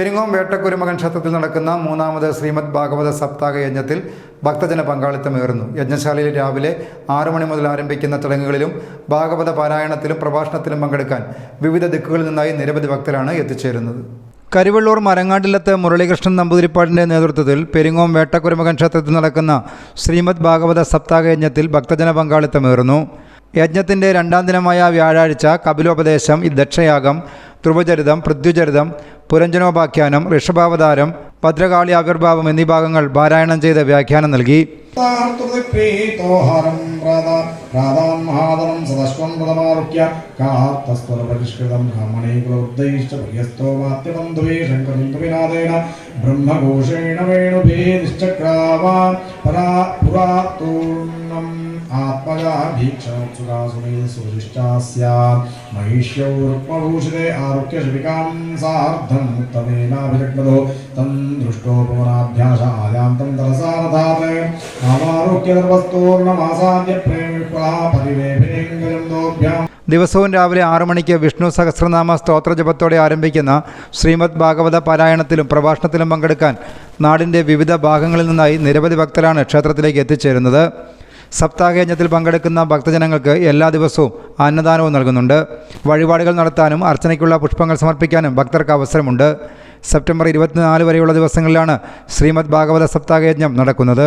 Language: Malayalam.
പെരിങ്ങോം വേട്ടക്കുരുമകൻ ക്ഷേത്രത്തിൽ നടക്കുന്ന മൂന്നാമത് ശ്രീമദ് ഭാഗവത സപ്താഹ യജ്ഞത്തിൽ ഭക്തജന പങ്കാളിത്തമേറുന്നു. യജ്ഞശാലയിൽ രാവിലെ ആറു മണി മുതൽ ആരംഭിക്കുന്ന ചടങ്ങുകളിലും ഭാഗവത പാരായണത്തിലും പ്രഭാഷണത്തിലും പങ്കെടുക്കാൻ വിവിധ ദിക്കുകളിൽ നിന്നായി നിരവധി ഭക്തരാണ് എത്തിച്ചേരുന്നത്. കരുവള്ളൂർ മരങ്ങാട്ടിലത്ത് മുരളീകൃഷ്ണൻ നമ്പൂതിരിപ്പാടിന്റെ നേതൃത്വത്തിൽ പെരിങ്ങോം വേട്ടക്കുരുമകൻ ക്ഷേത്രത്തിൽ നടക്കുന്ന ശ്രീമദ് ഭാഗവത സപ്താഹ യജ്ഞത്തിൽ ഭക്തജന പങ്കാളിത്തമേറുന്നു. യജ്ഞത്തിന്റെ രണ്ടാം ദിനമായ വ്യാഴാഴ്ച കപിലോപദേശം ദക്ഷയാഗം ധ്രുവചരിതം പൃഥ്വിചരിതം പുരഞ്ജനോപാഖ്യാനം ഋഷഭാവതാരം ഭദ്രകാളി ആവിർഭാവം എന്നീ ഭാഗങ്ങൾ പാരായണം ചെയ്ത് വ്യാഖ്യാനം നൽകി. ബ്രഹ്മഘോഷേണ ആത്മജാ ഭീക്ഷണോത്സുകാസുമേ സുരിഷ്ടാസ്യ മഹിഷ്യൗരുക്മഭൂഷിതേ ആരുക്യ ശിവികാം സാർദ്ധം മുക്തമേനാഭിജഗ്നതോ തം ദൃഷ്ടോപമനാഭ്യാസ ആയാന്തം തരസാരഥാത് ആമാരോഗ്യവസ്തൂർണമാസാദ്യ പ്രേമിക്വളാ പരിവേഭേങ്കരം നോഭ്യാം. ദിവസവും രാവിലെ ആറു മണിക്ക് വിഷ്ണു സഹസ്രനാമ സ്തോത്രജപത്തോടെ ആരംഭിക്കുന്ന ശ്രീമദ് ഭാഗവത പാരായണത്തിലും പ്രഭാഷണത്തിലും പങ്കെടുക്കാൻ നാടിന്റെ വിവിധ ഭാഗങ്ങളിൽ നിന്നായി നിരവധി ഭക്തരാണ് ക്ഷേത്രത്തിലേക്ക് എത്തിച്ചേരുന്നത്. സപ്താഹയജ്ഞത്തിൽ പങ്കെടുക്കുന്ന ഭക്തജനങ്ങൾക്ക് എല്ലാ ദിവസവും അന്നദാനവും നൽകുന്നുണ്ട്. വഴിപാടുകൾ നടത്താനും അർച്ചനയ്ക്കുള്ള പുഷ്പങ്ങൾ സമർപ്പിക്കാനും ഭക്തർക്ക് അവസരമുണ്ട്. സെപ്റ്റംബർ ഇരുപത്തിനാല് വരെയുള്ള ദിവസങ്ങളിലാണ് ശ്രീമദ് ഭാഗവത സപ്താഹയജ്ഞം നടക്കുന്നത്.